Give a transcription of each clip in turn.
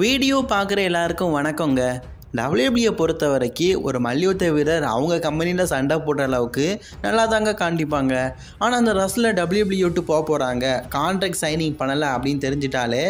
Video பார்க்குற எல்லாருக்கும் வணக்கங்க. டபிள்யூபிள்யூ பொறுத்த வரைக்கும் ஒரு மல்யுத்த வீரர் அவங்க கம்பெனியில் சண்டை போடுற அளவுக்கு நல்லா தாங்க காண்டிப்பாங்க ஆனால் அந்த ரஸ்லர் டபிள்யூபிள்யூ விட்டு போக போகிறாங்க கான்ட்ராக்ட் சைனிங் பண்ணலை அப்படின்னு தெரிஞ்சிட்டாலே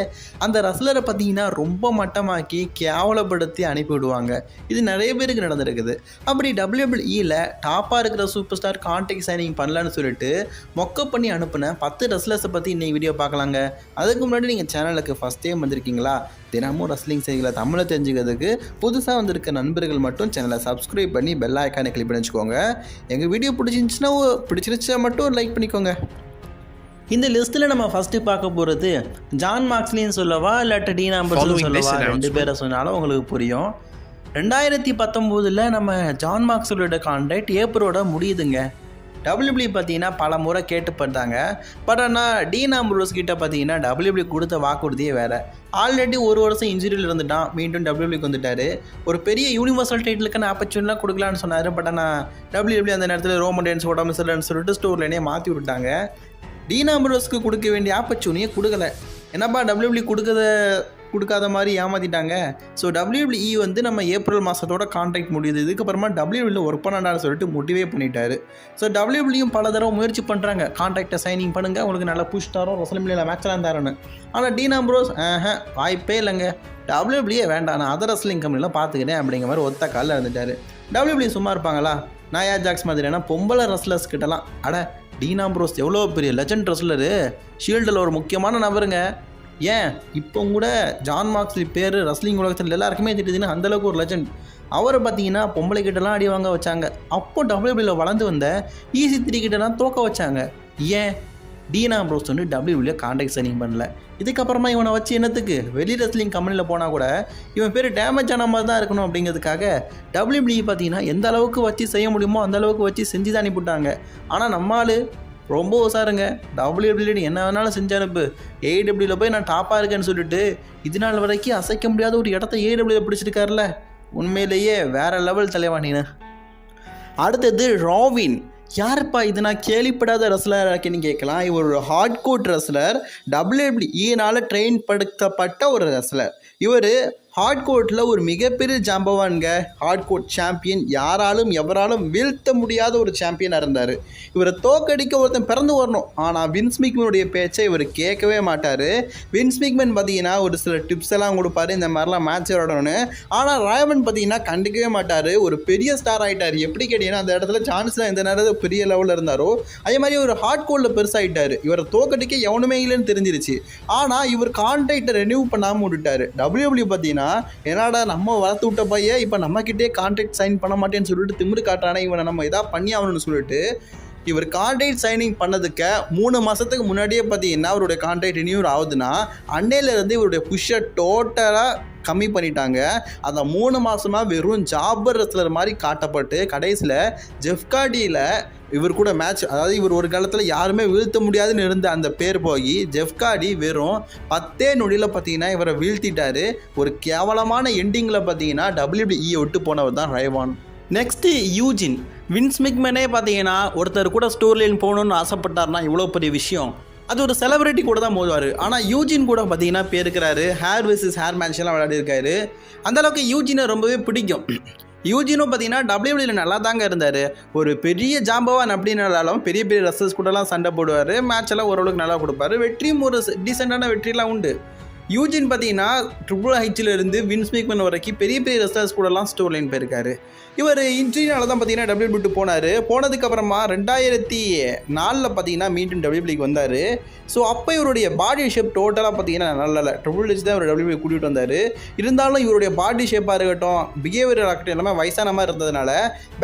அந்த ரஸ்லரை பார்த்தீங்கன்னா ரொம்ப மட்டமாக்கி கேவலப்படுத்தி அனுப்பிவிடுவாங்க இது நிறைய பேருக்கு நடந்திருக்குது. அப்படி டபிள்யூபிள்இயில் டாப்பாக இருக்கிற சூப்பர் ஸ்டார் கான்ட்ராக்ட் சைனிங் பண்ணலன்னு சொல்லிட்டு மொக்க பண்ணி அனுப்பின பத்து ரஸ்லர்ஸை பற்றி இன்னைக்கு வீடியோ பார்க்கலாங்க. அதுக்கு முன்னாடி நீங்கள் சேனலுக்கு ஃபஸ்ட் டைம் வந்திருக்கீங்களா? தினமும் ரஸ்லிங் செய்திகளை தமிழை தெரிஞ்சுக்கிறதுக்கு புதுசாக வந்திருக்க நண்பர்கள் மட்டும் சேனலை சப்ஸ்கிரைப் பண்ணி பெல் ஐக்கானை கிளிக் பண்ணி வச்சுக்கோங்க. எங்கள் வீடியோ பிடிச்சிருந்துச்சுன்னா பிடிச்சிருச்சா மட்டும் லைக் பண்ணிக்கோங்க. இந்த லிஸ்ட்டில் நம்ம ஃபஸ்ட்டு பார்க்க போகிறது ஜான் மார்க்ஸ்லின்னு சொல்லவா இல்லாட்ட டீனா Following சொல்லவா? ரெண்டு. பேரை சொன்னாலும் உங்களுக்கு புரியும். ரெண்டாயிரத்தி பத்தொம்போதில் நம்ம ஜான் மார்க்ஸலோட கான்ட்ராக்ட் ஏப்ரலோட முடியுதுங்க. டபிள்யூபிள்யூ பார்த்தீங்கன்னா பல முறை கேட்டு பார்த்தாங்க. பட் ஆனால் டீன் ஆம்புலோஸ் கிட்ட பார்த்தீங்கன்னா டபிள்யூபிள்யூ கொடுத்த வாக்குறுதியே வேறு. ஆல்ரெடி ஒரு வருஷம் இன்ஜுரியில் இருந்துட்டான். மீண்டும் டபிள்யூபிள்யூக்கு வந்துட்டார். ஒரு பெரிய யூனிவர்சல் டைட்டிலுக்கான ஆப்பர்ச்சுனிலாம் கொடுக்கலான்னு சொன்னார். பட் ஆனால் டபிள்யூபிள்யூ அந்த நேரத்தில் ரோமன் டேன்ஸ் உடம்பு சரின்னு சொல்லிட்டு ஸ்டோர்லேனே மாற்றி விட்டாங்க டீன் ஆம்புலோஸ்க்கு கொடுக்க வேண்டிய ஆப்பர்ச்சுனியை கொடுக்கல. என்னப்பா டபிள்யூபிள்யூ கொடுக்கத கொடுக்காத மாதிரி ஏமாத்திட்டாங்க. ஸோ டபிள்யூபிள்இ வந்து நம்ம ஏப்ரல் மாதத்தோட கான்ட்ராக்ட் முடியுது. இதுக்கப்புறமா டபிள்யூபிள்யூ ஒர்க் பண்ணான்னு சொல்லிட்டு மோட்டிவே பண்ணிட்டாரு. ஸோ டபிள்யூபிள்யூ பல தடவை முயற்சி பண்ணுறாங்க கான்ட்ராக்டை சைனிங் பண்ணுங்கள் உங்களுக்கு நல்லா புஷ் தரோம். ரசலமில்ல மேட்ச்லாம் தரேன்னு. ஆனால் டீன் ஆம்ப்ரோஸ் வாய்ப்பே இல்லைங்க. டபிள்யூபிள்யூ வேண்டாம். நான் அதர் ரஸ்லிங் கம்பெனிலாம் பார்த்துக்கிறேன் அப்படிங்கிற மாதிரி ஒத்த காலில் இருந்துட்டார் டபிள்யூபிள்யூ சும்மா இருப்பாங்களா? நாயா ஜாக்ஸ் மாதிரியான பொம்பளை ரஸ்லர்ஸ் கிட்டலாம். அட டீன் எவ்வளோ பெரிய லெஜண்ட் ரஸ்லரு ஷீல்டில் ஒரு முக்கியமான நபருங்க. ஏன்? இப்போ கூட ஜான் மார்க்ஸ்லி பேர் ரஸ்லிங் உலகத்தில் எல்லாருக்குமே தெரியுதுன்னா அந்தளவுக்கு ஒரு லெஜண்ட் அவரை பார்த்தீங்கன்னா பொம்பளை கிட்டலாம் அடி வாங்க வச்சாங்க. அப்போ டபிள்யூபிள்யூவில் வளர்ந்து வந்த ஈசி த்ரீ கிட்டலாம் தோக்க வச்சாங்க. ஏன்? டீனா ப்ரோஸ் வந்து டபிள்யூபிள்யூ கான்டாக்ட் சைனிங் பண்ணல. இதுக்கப்புறமா இவனை வச்சு என்னத்துக்கு? வெளி ரெஸ்லிங் கம்பெனியில் போனால் கூட இவன் பேர் டேமேஜ் ஆன மாதிரி தான் இருக்கணும் அப்படிங்கிறதுக்காக டபிள்யூபிள்யூ பார்த்தீங்கன்னா எந்த அளவுக்கு வச்சு செய்ய முடியுமோ அந்த அளவுக்கு வச்சு செஞ்சு தான் அனுப்பிவிட்டாங்க. ஆனால் நம்மால் ரொம்ப உசாருங்க. டபிள்யூடபிள்யூ என்ன வேணாலும் செஞ்சு அனுப்பு ஏடபிள்யூவில் போய் நான் டாப்பாக இருக்கேன்னு சொல்லிட்டு இது நாள் வரைக்கும் அசைக்க முடியாத ஒரு இடத்த ஏடபிள்யூவில் பிடிச்சிருக்காருல உண்மையிலேயே வேறு லெவல் தலைவா அடுத்தது ராவின். யாருப்பா இது நான் கேள்விப்படாத ரெஸ்லர் இருக்குன்னு கேட்கலாம். இவர் ஒரு ஹார்ட் கோட் ரெஸ்லர் டபிள்யூபிள்யூனால் ட்ரெயின் படுத்தப்பட்ட ஒரு ரெஸ்லர் இவர் ஹார்ட் கோட்டில் ஒரு மிகப்பெரிய ஜாம்பவான்ங்க. ஹார்ட் கோட் சாம்பியன் யாராலும் எவராலும் வீழ்த்த முடியாத ஒரு சாம்பியனாக இருந்தார். இவரை தோக்கடிக்க ஒருத்தன் பிறந்து வரணும். ஆனால் வின்ஸ்மிக்மனுடைய பேச்சை இவர் கேட்கவே மாட்டார். வின்ஸ்மிக்மன் பார்த்தீங்கன்னா ஒரு சில டிப்ஸ் எல்லாம் கொடுப்பாரு. இந்த மாதிரிலாம் மேட்ச் விளையாடணும்னு. ஆனால் ராயவன் பார்த்தீங்கன்னா கண்டுக்கவே மாட்டார். ஒரு பெரிய ஸ்டார் ஆகிட்டார் எப்படி கேட்டீங்கன்னா அந்த இடத்துல சான்ஸ்லாம் எந்த நேரத்தில் பெரிய லெவலில் இருந்தாரோ அதே மாதிரி ஒரு ஹார்ட் கோல்டில் பெருசாகிட்டார் இவரை தோக்கடிக்க எவனுமே இல்லைன்னு தெரிஞ்சிருச்சு. ஆனால் இவர் கான்ட்ராக்டை ரெனியூ பண்ணாமல் விட்டுட்டார். டபிள்யூபிள்யூ பார்த்தீங்கன்னா என்னடா நம்ம வளர்த்து விட்ட பையன் இப்போ நம்மக்கிட்டே கான்ட்ராக்ட் சைன் பண்ண மாட்டேன்னு சொல்லிட்டு திமிரு காட்டானே இவனை நம்ம இதா பண்ணி ஆகணும்னு சொல்லிட்டு இவர் கான்ட்ராக்ட் சைனிங் பண்ணதுக்கு மூணு மாதத்துக்கு முன்னாடியே பார்த்தீங்கன்னா அவருடைய கான்ட்ராக்ட் ரினியூர் ஆகுதுன்னா அன்னையிலேருந்து இவருடைய புஷ்ஷை டோட்டலாக கம்மி பண்ணிட்டாங்க. அந்த மூணு மாதமாக வெறும் ஜாபர் ரெஸ்லர் மாதிரி காட்டப்பட்டு கடைசியில் ஜெஃப்காடியில் இவர் கூட மேட்ச் அதாவது இவர் ஒரு காலத்தில் யாருமே வீழ்த்த முடியாதுன்னு இருந்த அந்த பேர் போய் ஜெஃப்காடி வெறும் பத்தே நொடியில் பார்த்தீங்கன்னா இவரை வீழ்த்திட்டாரு. ஒரு கேவலமான எண்டிங்கில் பார்த்தீங்கன்னா டபிள்யூபிஇ விட்டு போனவர் தான் ரைவான். நெக்ஸ்ட்டு யூஜின் வின்ஸ் மிக்மேனே பார்த்தீங்கன்னா ஒருத்தர் கூட ஸ்டோரிலைன் போகணுன்னு ஆசைப்பட்டார்னா இவ்வளோ பெரிய விஷயம். அது ஒரு செலிபிரிட்டி கூட தான் மோதுவார். ஆனால் யூஜின் கூட பார்த்தீங்கன்னா பேருக்கிறாரு. ஹேர் வெர்சஸ் ஹேர் மேட்ச்லாம் விளையாடிருக்காரு. அந்தளவுக்கு யூஜினை ரொம்பவே பிடிக்கும். யூஜினும் பார்த்தீங்கன்னா டபிள்யூபிள்யூல நல்லா தாங்க இருந்தார். ஒரு பெரிய ஜாம்பவான் அப்படின்னாலும் பெரிய பெரிய ரசஸ் கூடலாம் சண்டை போடுவார். மேட்ச் எல்லாம் ஓரளவுக்கு நல்லா கொடுப்பாரு. வெற்றியும் ஒரு டீசெண்டான வெற்றிலாம் உண்டு. யூஜின் பார்த்தீங்கன்னா ட்ரிபிள் ஹைச்சிலிருந்து வின்ஸ் மேக்மன் வரைக்கும் பெரிய பெரிய ரெஸ்டார்ஸ் கூடலாம் ஸ்டோர் லைன் போயிருக்காரு. இவர் இன்ட்ரினால தான் பார்த்தீங்கன்னா டபிள்யூ விட்டு போனார். போனதுக்கப்புறமா ரெண்டாயிரத்தி நாலில் பார்த்தீங்கன்னா மீண்டும் டபிள்யூபிளிக்கு வந்தார். ஸோ அப்போ இவருடைய பாடி ஷேப் டோட்டலாக பார்த்தீங்கன்னா நல்லா இல்லை. ட்ரிபிள் ஹெச் தான் இவர் டபிள்யூபி கூட்டிகிட்டு வந்தார். இருந்தாலும் இவருடைய பாடி ஷேப்பாக இருக்கட்டும் பிஹேவியர் இருக்கட்டும் எல்லாமே வயசான மாதிரி இருந்ததுனால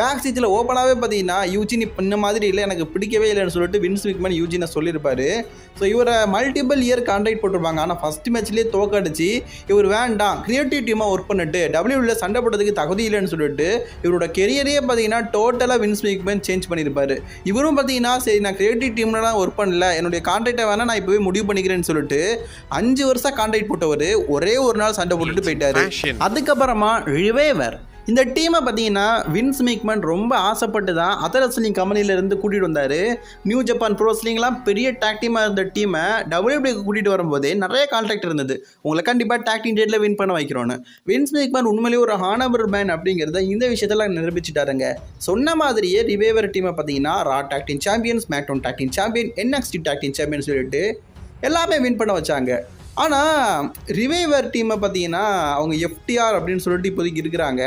பேக் சீட்டில் ஓப்பனாகவே பார்த்தீங்கன்னா யூஜின் இப்போ இந்த மாதிரி இல்லை. எனக்கு பிடிக்கவே இல்லைன்னு சொல்லிட்டு வின்ஸ் விக்மன் யூஜினை சொல்லியிருப்பார். ஸோ இவரை மல்டிபிள் இயர் கான்ட்ராக்ட் போட்டிருப்பாங்க. ஆனால் ஃபஸ்ட் மேட்ச்லேயே தோக்கடிச்சு இவர் வேண்டாம் கிரியேட்டிவ் டீமாக ஒர்க் பண்ணிட்டு டபிள்யூவில் சண்டை போடுறதுக்கு தகுதி இல்லைன்னு சொல்லிட்டு இவரோட கெரியரே பார்த்தீங்கன்னா டோட்டலாக வின்ஸ் மேக்மேன் சேஞ்ச் பண்ணியிருப்பாரு இவரும் பார்த்தீங்கன்னா சரி நான் கிரியேட்டிவ் டீம்லலாம் ஒர்க் பண்ணல என்னுடைய கான்ட்ராக்டை வேணால் நான் இப்போவே முடிவு பண்ணிக்கிறேன்னு சொல்லிட்டு அஞ்சு வருஷம் கான்ட்ராக்ட் போட்டவர் ஒரே ஒரு நாள் சண்டை போட்டுட்டு போயிட்டாரு. அதுக்கப்புறமா ரிவேவர் இந்த டீமை பார்த்தீங்கன்னா வின்ஸ் மேக்மன் ரொம்ப ஆசைப்பட்டு தான் அதர் ரெஸ்லிங் கம்பெனிலேருந்து கூட்டிகிட்டு வந்தார். நியூ ஜப்பான் ப்ரோ ரெஸ்லிங்லாம் பெரிய டேக் டீமாக இருந்த டீமை டபிள்யூபிக்கு கூட்டிகிட்டு வரும்போதே நிறைய கான்ட்ராக்ட் இருந்தது. உங்களை கண்டிப்பாக டாக்டிங் டேட்டில் வின் பண்ண வைக்கிறோன்னு வின்ஸ் மேக்மன் உண்மையிலேயே ஒரு ஹானபர் மேன் அப்படிங்கிறத இந்த விஷயத்தில் நிரூபிச்சிட்டாருங்க. சொன்ன மாதிரியே ரிவேவர் டீமை பார்த்தீங்கன்னா Raw tag team champions SmackDown tag team champion NXT tag champion சொல்லிட்டு எல்லாமே வின் பண்ண வச்சாங்க. ஆனால் ரிவைவர் டீமை பார்த்தீங்கன்னா அவங்க எஃப்டிஆர் அப்படின்னு சொல்லிட்டு இப்போதைக்கு இருக்கிறாங்க.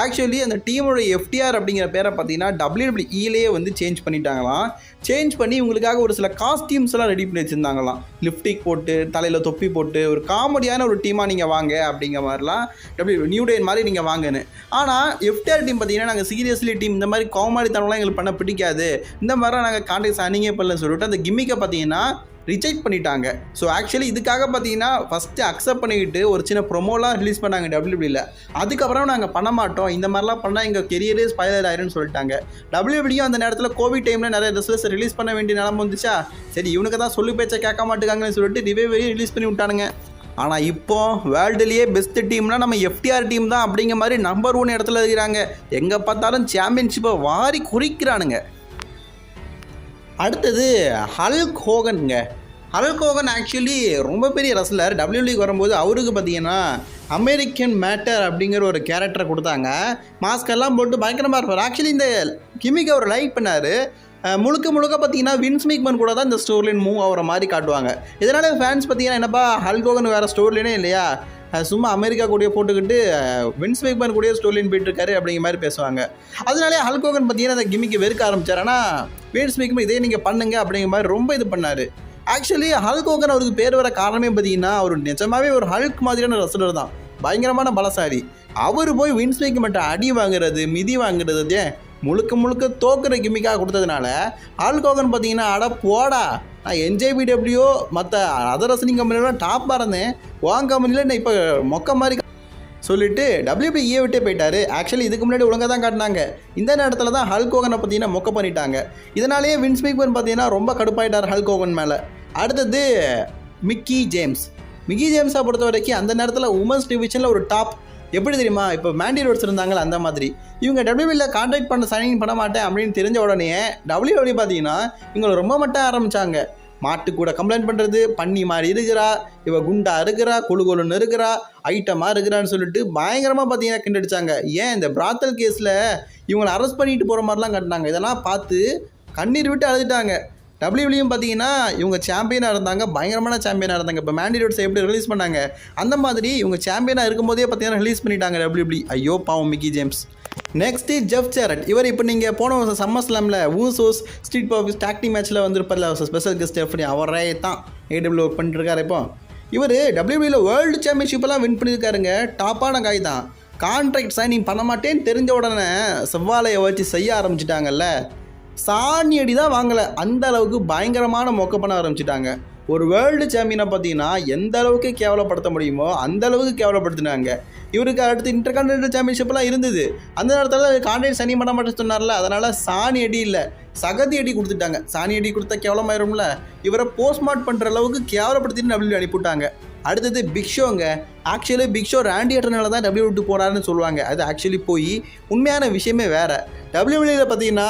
ஆக்சுவலி அந்த டீமோட எஃப்டிஆர் அப்படிங்கிற பேரை பார்த்தீங்கன்னா டபிள்யூடபிள்யூஇலேயே வந்து சேஞ்ச் பண்ணிட்டாங்களாம். சேஞ்ச் பண்ணி இவங்களுக்காக ஒரு சில காஸ்டியூம்ஸ் எல்லாம் ரெடி பண்ணி வச்சுருந்தாங்களாம். லிப்டிக் போட்டு தலையில் தொப்பி போட்டு ஒரு காமெடியான ஒரு டீமாக நீங்கள் வாங்க அப்படிங்கிற மாதிரிலாம் டபிள்யூ நியூ டே மாதிரி நீங்கள் வாங்கன்னு. ஆனால் எஃப்டிஆர் டீம் பார்த்தீங்கன்னா நாங்கள் சீரியஸ்லி டீம் இந்த மாதிரி காமெடித்தனம்லாம் எங்களுக்கு பண்ண பிடிக்காது. இந்த மாதிரிலாம் நாங்கள் கான்டாக்ட் அணிங்கே பண்ணலன்னு சொல்லிட்டு அந்த கிம்மிக்கை பார்த்தீங்கன்னா ரிஜெக்ட் பண்ணிட்டாங்க. ஸோ ஆக்சுவலி இதுக்காக பார்த்தீங்கன்னா ஃபஸ்ட்டு அக்செப்ட் பண்ணிக்கிட்டு ஒரு சின்ன ப்ரொமோலாம் ரிலீஸ் பண்ணாங்க டபிள்யூபியில் அதுக்கப்புறம் நாங்கள் பண்ண மாட்டோம். இந்த மாதிரிலாம் பண்ணால் எங்கள் கெரியரே ஸ்பைலர் ஆயிரும்னு சொல்லிட்டாங்க. டபிள்யூபிடியும் அந்த நேரத்தில் கோவிட் டைமில் நிறைய ட்ரெஸ்ஸஸ் ரிலீஸ் பண்ண வேண்டிய நிலம வந்துச்சா? சரி இவனுக்கு தான் சொல்லி பேச்சை கேட்க மாட்டேங்காங்கன்னு சொல்லிட்டு ரிவைவரையும் ரிலீஸ் பண்ணி விட்டானுங்க. ஆனால் இப்போ வேர்ல்டுலேயே பெஸ்ட் டீம்னா நம்ம எஃப்டிஆர் டீம் தான் அப்படிங்கிற மாதிரி நம்பர் ஒன் இடத்துல இருக்கிறாங்க. எங்கே பார்த்தாலும் சாம்பியன்ஷிப்பை வாரி குறிக்கிறானுங்க. அடுத்தது ஹல்க் ஹோகனுங்க ஹல்க் ஹோகன் ஆக்சுவலி ரொம்ப பெரிய ரஸ்லர் டபிள்யூலிக்கு வரும்போது அவருக்கு பார்த்தீங்கன்னா அமெரிக்கன் மேட்டர் அப்படிங்கிற ஒரு கேரக்டரை கொடுத்தாங்க. மாஸ்க் எல்லாம் போட்டு பயங்கரமாக இருப்பார். ஆக்சுவலி இந்த கிமிக்கு அவர் லைக் பண்ணார். முழுக்க முழுக்க பார்த்தீங்கன்னா வின்ஸ் மேக்மன் கூட தான் இந்த ஸ்டோர்லைன் மூவ் ஆகிற மாதிரி காட்டுவாங்க. இதனால் ஃபேன்ஸ் பார்த்தீங்கன்னா என்னப்பா ஹல்கோகன் வேறு ஸ்டோர்லைனே இல்லையா? சும்மா அமெரிக்கா கூடயே போட்டுக்கிட்டு வின்ஸ் மேக்மேன் கூடயே ஸ்டோலின் போயிட்டுருக்காரு அப்படிங்கிற மாதிரி பேசுவாங்க. அதனாலே ஹல்கோகன் பார்த்தீங்கன்னா அந்த கிமிக்கு வெறுக்க ஆரம்பிச்சார். ஆனால் வின்ஸ் மேக்மேன் இதே நீங்கள் பண்ணுங்க அப்படிங்கிற மாதிரி ரொம்ப இது பண்ணார். ஆக்சுவலி ஹல்கோகன் அவருக்கு பேர் வர காரணமே பார்த்தீங்கன்னா அவர் நிஜமாவே ஒரு ஹல்க் மாதிரியான ரசலர் தான். பயங்கரமான பலசாரி அவர் போய் வின்ஸ் மட்டும் அடி வாங்குறது மிதி வாங்குறது முழுக்க முழுக்க தோக்குற கிமிக்காக கொடுத்ததுனால ஹல்கோகன் பார்த்தீங்கன்னா அட போடா நான் என்ஜேபிடபிள்யூ மற்ற அதர் ரசனிங் கம்பெனிலாம் டாப்பாக இருந்தேன். வாங்க கம்பெனியில் நான் இப்போ மொக்க மாதிரி சொல்லிட்டு ஏ விட்டே போயிட்டாரு. ஆக்சுவலி இதுக்கு முன்னாடி ஒழுங்காக தான் காட்டினாங்க. இந்த நேரத்தில் தான் ஹல்க் ஹோகனை பார்த்தீங்கன்னா மொக்க பண்ணிட்டாங்க. இதனாலேயே வின்ஸ் மேக்மேன் பார்த்தீங்கன்னா ரொம்ப கடுப்பாயிட்டார் ஹல்க் ஹோகன் மேலே. அடுத்தது மிக்கி ஜேம்ஸ் மிக்கி ஜேம்ஸை பொறுத்த வரைக்கும் அந்த நேரத்தில் உமன்ஸ் டிவிஷனில் ஒரு டாப் எப்படி தெரியுமா? இப்போ மேண்டி ரோட்ஸ் இருந்தாங்களே அந்த மாதிரி. இவங்க டபிள்யூபியில் கான்டாக்ட் பண்ண சைனிங் பண்ண மாட்டேன் அப்படின்னு தெரிஞ்ச உடனே டபிள்யூ பார்த்தீங்கன்னா இவங்களை ரொம்ப மட்டும் ஆரம்பித்தாங்க மாட்டு கூட கம்ப்ளைண்ட் பண்ணுறது பண்ணி மாதிரி இருக்கிறா இவ குண்டா இருக்கிறா கொழு கொழுன்னு இருக்கிறா ஐட்டமாக இருக்கிறான்னு சொல்லிட்டு பயங்கரமாக பார்த்தீங்கன்னா கிண்டடிச்சாங்க. ஏன் இந்த பிராத்தல் கேஸில் இவங்களை அரெஸ்ட் பண்ணிட்டு போகிற மாதிரிலாம் கட்டினாங்க. இதெல்லாம் பார்த்து கண்ணீர் விட்டு அழுதுட்டாங்க. டபிள்யூலையும் பார்த்தீங்கன்னா இவங்க சாம்பியனாக இருந்தாங்க பயங்கரமான சாம்பியனாக இருந்தாங்க. இப்போ மேண்டிடோட்ஸ் எப்படி ரிலீஸ் பண்ணாங்க? அந்த மாதிரி இவங்க சாம்பியனாக இருக்கும்போதே பார்த்தீங்கன்னா ரிலீஸ் பண்ணிட்டாங்க டபிள்யூபி ஐயோ பாவம் Mickie James next Jeff Jarrett இவர் இப்போ நீங்கள் போன வருஷம் சம்மர் ஸ்லாமில் ஊசோஸ் ஸ்ட்ரீட் பாபிஸ் டாக்டி மேட்ச்சில் வந்திருப்பார்ல ஸ்பெஷல் கெஸ்ட் எப்படி அவரே தான் ஏடபிள்யூ ஒர்க் பண்ணிட்டுருக்காரு இப்போ. இவர் டபிள்யூபியில் வேர்ல்டு சாம்பியன்ஷிப்பெல்லாம் வின் பண்ணியிருக்காருங்க டாப்பான காய் தான். கான்ட்ராக்ட் சைனிங் பண்ண மாட்டேன்னு தெரிஞ்ச உடனே செவ்வாழையை வச்சு செய்ய ஆரம்பிச்சிட்டாங்கல்ல. சாணி அடி தான் வாங்கலை. அந்த அளவுக்கு பயங்கரமான மொக்க பண்ண ஆரம்பிச்சிட்டாங்க. ஒரு வேர்ல்டு சாம்பியனை பார்த்தீங்கன்னா எந்த அளவுக்கு கேவலப்படுத்த முடியுமோ அந்த அளவுக்கு கேவலப்படுத்தினாங்க. இவருக்கு அடுத்து இன்டர் கான்டினென்டல் சாம்பியன்ஷிப்லாம் இருந்தது. அந்த நேரத்தில் கான்ட்ராக்ட் சனி பண்ண மாட்டேன் சொன்னார்ல அதனால் சாணி அடி இல்லை சகதி அடி கொடுத்துட்டாங்க. சாணி அடி கொடுத்தா கேவலமாயிரும்ல இவரை போஸ்ட்மார்ட் பண்ணுற அளவுக்கு கேவலப்படுத்திட்டு டபிள்யூ அனுப்பிவிட்டாங்க. அடுத்தது பிக் ஷோங்க ஆக்சுவலி பிக் ஷோ ராண்டி தான் டபிள்யூ விட்டு போகிறாருன்னு சொல்லுவாங்க. அது ஆக்சுவலி போய் உண்மையான விஷயமே வேறு. டபிள்யூபிள்யூவில் பார்த்தீங்கன்னா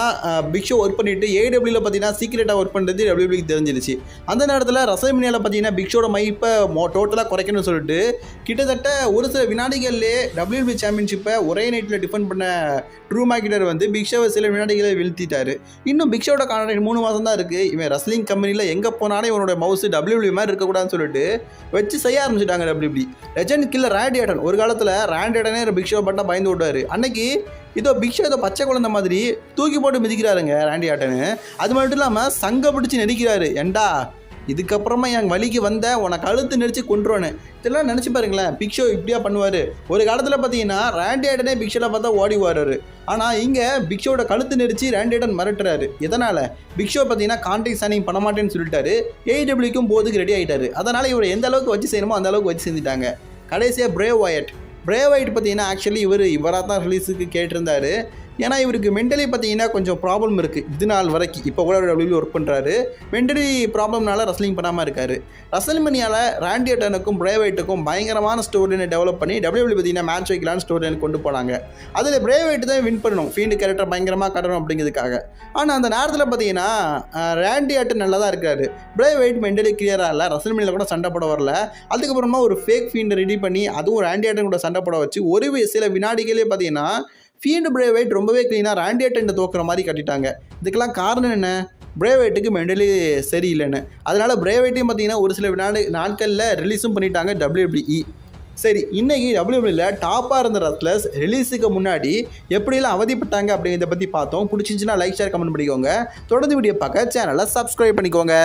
பிக்ஷோ ஒர்க் பண்ணிவிட்டு ஏடபிள்யூவில் பார்த்தீங்கன்னா சீக்கிரட்டாக ஒர்க் பண்ணுறது டபிள்யூபிள்யூக்கு தெரிஞ்சிருச்சு. அந்த நேரத்தில் ரசமினியாவில் பார்த்தீங்கன்னா பிக்ஷோட மைப்பை மோ டோட்டலாக குறைக்கணும்னு சொல்லிட்டு கிட்டத்தட்ட ஒரு சில ஐபிஎல்லே டபிள்யூபி சாம்பியன்ஷிப்பை ஒரே நைட்டில் டிஃபெண்ட் பண்ண ட்ரூ மார்க்கெட்டர் வந்து பிக்ஷாவை சில வினாடிகளை வீழ்த்திட்டாரு. இன்னும் பிக்ஷாவோட கான்ட்ராக்ட் மூணு மாதம் தான் இருக்குது இவன் ரஸ்லிங் கம்பெனியில் எங்கே போனாலும் இவனோட மவுஸ் டபிள்யூபி மாதிரி இருக்கக்கூடாதுன்னு சொல்லிட்டு வச்சு செய்ய ஆரம்பிச்சிட்டாங்க WWE legend killer Randy Orton ஒரு காலத்தில் ரேண்டி ஆட்டனே பிக் பட்டா பயந்து விட்டாரு. அன்னைக்கு இதோ பிக்ஷா ஏதோ பச்சை குழந்தை மாதிரி தூக்கி போட்டு மிதிக்கிறாருங்க ரேண்டி ஆட்டனு அது மட்டும் இல்லாமல் சங்க பிடிச்சி நெரிக்கிறாரு ஏண்டா இதுக்கப்புறமா என் வழிக்கு வந்த உனக்கு கழுத்து நெரிச்சு கொண்டுருவானு இதெல்லாம் நினச்சி பாருங்களேன். பிக்ஷோ இப்படியா பண்ணுவார். ஒரு காலத்தில் பார்த்தீங்கன்னா ரேண்டேடனே பிக்ஷோவில் பார்த்தா ஓடி வர்றாரு ஆனால் இங்கே பிக்ஷோட கழுத்து நெரிச்சு ராண்டி மிரட்டுறாரு. எதனால்? பிக் ஷோ பார்த்தீங்கன்னா கான்ட்ராக்ட் சைனிங் பண்ண மாட்டேன்னு சொல்லிட்டாரு ஏடபிள்யூக்கும் போதுக்கு ரெடி ஆகிட்டாரு அதனால் இவர் எந்த அளவுக்கு வச்சு செய்யணுமோ அந்த அளவுக்கு வச்சு செஞ்சுட்டாங்க. கடைசியாக பிரேவ் ஒயட் பிரேவ் ஒயிட் பார்த்தீங்கன்னா ஆக்சுவலி இவர் இவராக தான் ரிலீஸுக்கு கேட்டிருந்தாரு. ஏன்னா இவருக்கு மென்டலி பார்த்தீங்கன்னா கொஞ்சம் ப்ராப்ளம் இருக்குது இது நாள் வரைக்கும். இப்போ கூட டபிள்யூ ஒர்க் பண்ணுறாரு மென்டலி ப்ராப்ளம்னால ரஸ்லிங் பண்ணாமல் இருக்கார் ரசல்மனியால் ராண்டி அட்டனுக்கும் பிரேவைட்டுக்கும் பயங்கரமான ஸ்டோரினை டெவலப் பண்ணி டபிள்யூ பார்த்தீங்கன்னா மேட்ச் வைக்கலான்னு ஸ்டோரி கொண்டு போனாங்க. அதில் பிரேவைட்டு தான் வின் பண்ணணும். ஃபீல்டு கேரக்டர் பயங்கரமாக காட்டணும் அப்படிங்கிறதுக்காக. ஆனால் அந்த நேரத்தில் பார்த்தீங்கன்னா ரேண்டி ஆட்டன் நல்லா தான் இருக்காரு. பிரேவைட் மென்டலி கிளியராக இல்லை ரசல்மனியில் கூட சண்டை போட வரல. அதுக்கப்புறமா ஒரு ஃபேக் ஃபீண்டை ரெடி பண்ணி அதுவும் ராண்டி ஆட்டன் கூட சண்டை போட வச்சு ஒரு சில வினாடிகளே பார்த்தீங்கன்னா ஃபீண்டு பிரேவைட் ரொம்பவே க்ளீனாக ராண்டி தோக்குற மாதிரி கட்டிட்டாங்க. இதுக்கெல்லாம் காரணம் என்ன? பிரேவைட்டுக்கு மென்டலி சரியில்லைன்னு. அதனால் பிரேவைட்டையும் பார்த்தீங்கன்னா ஒரு சில வினாடு நாட்களில் ரிலீஸும் பண்ணிட்டாங்க டபிள்யூபிஇ சரி இன்றைக்கி டபிள்யூபிள்யூவில் டாப்பாக இருந்த ரத்லஸ் ரிலீஸுக்கு முன்னாடி எப்படியெல்லாம் அவதிப்பட்டாங்க அப்படிங்கிறத பற்றி பார்த்தோம். பிடிச்சிருந்துச்சுன்னா லைக் ஷேர் கமெண்ட் பண்ணிக்கோங்க. தொடர்ந்து வீடியோ பார்க்க சேனலை சப்ஸ்கிரைப் பண்ணிக்கோங்க.